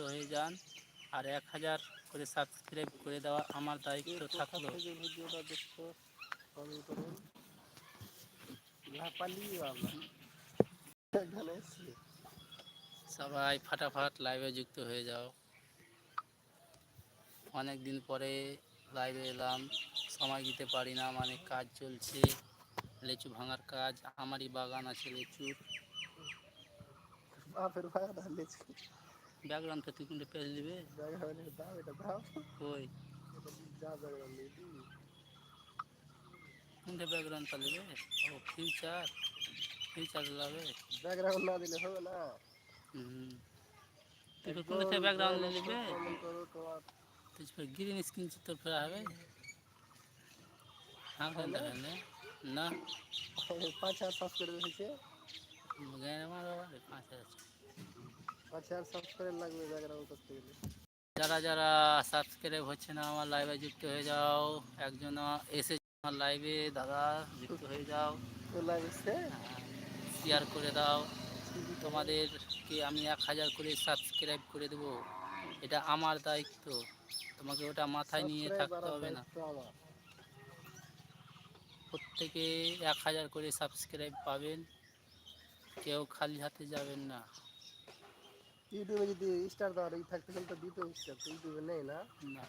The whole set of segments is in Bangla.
হয়ে যান আর এক হাজার করে সাবস্ক্রাইব করে দেওয়া আমার দায়িত্ব থাকল। সবাই ফাটাফাট লাইভে যুক্ত হয়ে যাও। অনেক দিন পরে লাইভে এলাম। সময় দিতে পারি না মানে কাজ চলছে। লিচু ভাঙার কাজ, আমারই বাগান আছে লিচুর। বাপের ভাড়া ঢালেছি ব্যাকগ্রাউন্ড তো তুই কিন্তু পেজ দিবে ব্যাকগ্রাউন্ডের দাও এটা দাও ওই এটা যা ব্যাকগ্রাউন্ড দিবি কোনটা ব্যাকগ্রাউন্ড তা নেবে ও ফিউচার ফিউচার লাগবে ব্যাকগ্রাউন্ড না দিলে হবে না হুম তুই কোন থেকে ব্যাকগ্রাউন্ড নেবে কমেন্ট করো তোমার তুই फिर ग्रीन स्क्रीन से तो फिर आवे हाँ कहता है ने ना পাঁচ হাজার সাবস্ক্রাইব হয়েছে गए मारो पाँच हजार পাঁচ হাজার সাবস্ক্রাইব লাগবে ব্যাকগ্রাউন্ড করতে গেলে যারা যারা সাবস্ক্রাইব হচ্ছে না আমার লাইভে যুক্ত হয়ে যাও। একজন এসে আমার লাইভে দাদা যুক্ত হয়ে যাও। শেয়ার করে দাও। তোমাদেরকে আমি এক হাজার করে সাবস্ক্রাইব করে দেবো। এটা আমার দায়িত্ব। তোমাকে ওটা মাথায় নিয়ে থাকতে হবে না। প্রত্যেকে এক হাজার করে সাবস্ক্রাইব পাবেন। কেউ খালি হাতে যাবেন না। ইউটিউবে যদি স্টার দেওয়ার ই থাকতে কিন্তু দিতে স্টার তো ইউটিউবে নেই না না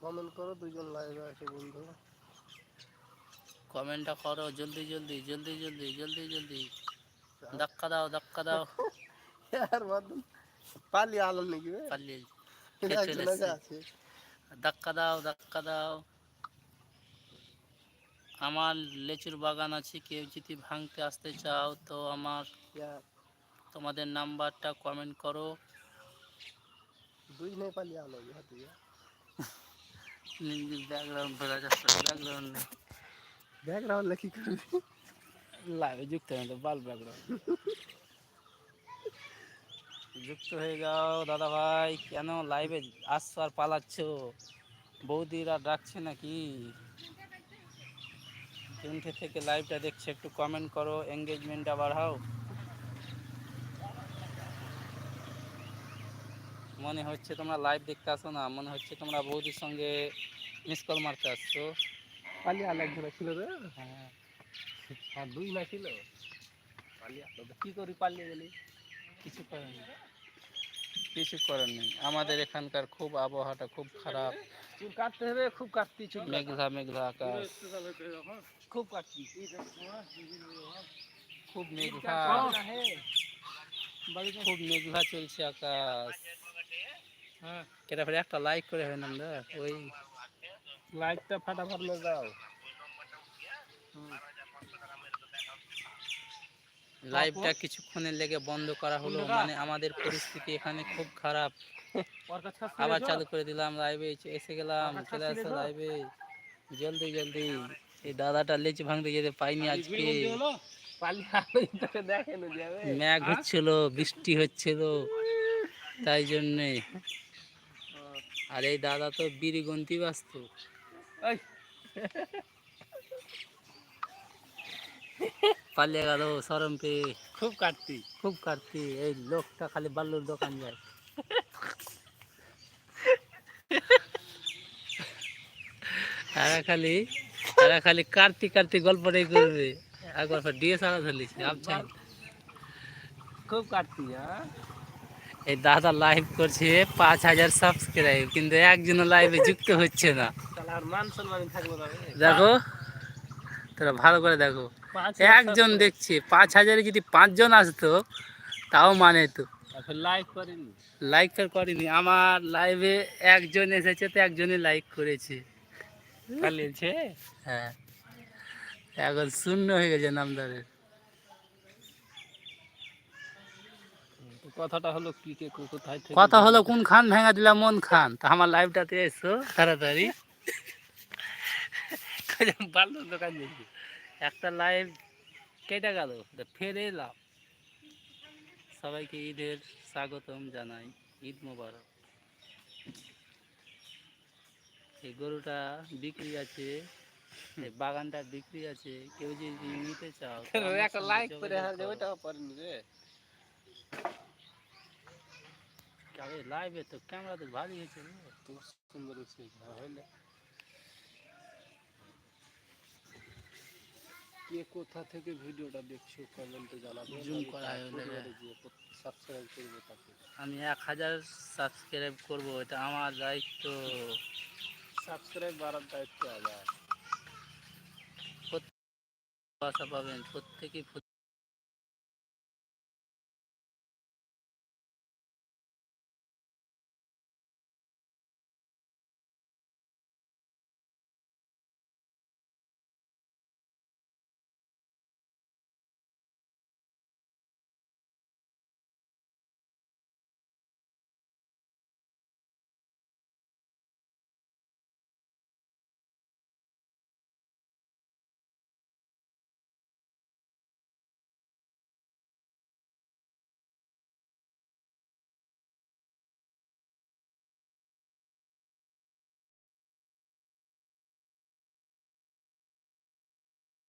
কমেন্ট করো দুজন লাইভে আছে বন্ধু কমেন্টটা করো জলদি জলদি জলদি জলদি জলদি জলদি ধাক্কা দাও ধাক্কা দাও আর বাদন পালি আলম নাকি বে পালিয়ে একজন চলে আগে এসছে। আছে ধাক্কা দাও ধাক্কা দাও আমার লেচুর বাগান আছে কেউ যদি ভাঙতে আসতে চাও তো আমার তোমাদের নাম্বারটা কমেন্ট করো। পালি আলো ব্যাকগ্রাউন্ড যাচ্ছে ব্যাকগ্রাউন্ড নেই। ব্যাকগ্রাউন্ড কি করবি? লাইভে যুক্ত হয়ে তো বাল ব্যাকগ্রাউন্ড যুক্ত হয়ে যাও দাদা ভাই কেন লাইভে আসছো আর পালাচ্ছ? বৌদিরা ডাকছে নাকি? কোনঠে থেকে লাইভটা দেখছে একটু কমেন্ট করো এঙ্গেজমেন্টটা বাড়াও। মনে হচ্ছে তোমরা লাইভ দেখতে আসো না মনে হচ্ছে তোমরা বৌদির সঙ্গে মিস কল মারতে আসছো। ছিল রে। হ্যাঁ। আর দুই না ছিল। কি করি পালিয়ে গেলি? কিছু নেই। কিছু করার নেই। আমাদের এখানকার খুব আবহাওয়াটা খুব খারাপ। চুল কাটতে হবে খুব কাটতি চুল মেঘলা মেঘলা আকাশ। খুব কাটতি। খুব মেঘলা। খুব মেঘলা চলছে আকাশ। হ্যাঁ। কেটা ফেরে একটা লাইক করে হয় না আমরা ওই। লাইকটা ফাটাফাট দাও লাইভটা কিছুক্ষণের লেগে বন্ধ করা হলো। মানে আমাদের পরিস্থিতি এখানে খুব খারাপ। আবার চালু করে দিলাম লাইভে। এসে গেলাম চলে আসো লাইভে। জলদি জলদি। এই দাদাটা লেচু ভাঙতে যেতে পাইনি আজকে। ম্যাঘ হচ্ছিল বৃষ্টি হচ্ছিল। তাই জন্যে। আর এই দাদা তো বিড়ি গন্তি ওই। পালিয়ে গেল সরম পেয়ে খুব কাটতি। খুব কাটতি এই লোকটা খালি বাল্লুর দোকান যায়। এরা খালি এরা খালি কাটতি কাটতি গল্পটাই করবে একবার ডিএস আলা ধরলিস আবছাই খুব কাটতি এই দাদা লাইভ করছে পাঁচ হাজার সাবস্ক্রাইব কিন্তু একজন লাইভে যুক্ত হচ্ছে না। আর। দেখো তোরা ভালো করে দেখো। একজন দেখছে পাঁচ হাজারে যদি পাঁচজন আসতো তাও মানে তো। লাইক করেনি লাইক তো করিনি। আমার লাইভে একজন এসেছে তো একজনই লাইক করেছে। হ্যাঁ। এখন শূন্য হয়ে গেছে নামদারের। তো কথাটা হলো কি কে কোথায় কথা হলো কোন খান ভেঙা দিলাম মন খান। তা আমার লাইভটাতে এসো তাড়াতাড়ি। দোকান দেখি। একটা লাইভ কেটে গেল ফের সবাইকে ঈদের স্বাগতম জানাই ঈদ মোবারক। এই গরুটা বিক্রি আছে এই বাগানটা বিক্রি আছে কেউ যদি নিতে চাও একটা সঙ্গে লাইক করে হার ওইটাও পারেনি রে। লাইভে তো ক্যামেরা তো ভালোই হয়েছে রে। সুন্দর হয়েছে হ্যাঁ হইলে কে কোথা থেকে ভিডিওটা দেখছ কমেন্টে জানাবে। জুম করা হয়। সাবস্ক্রাইব করব তাকে। আমি এক হাজার সাবস্ক্রাইব করব এটা আমার দায়িত্ব। সাবস্ক্রাইব বাড়ার দায়িত্ব আমার। প্রত্যেকে পাবেন প্রত্যেকেই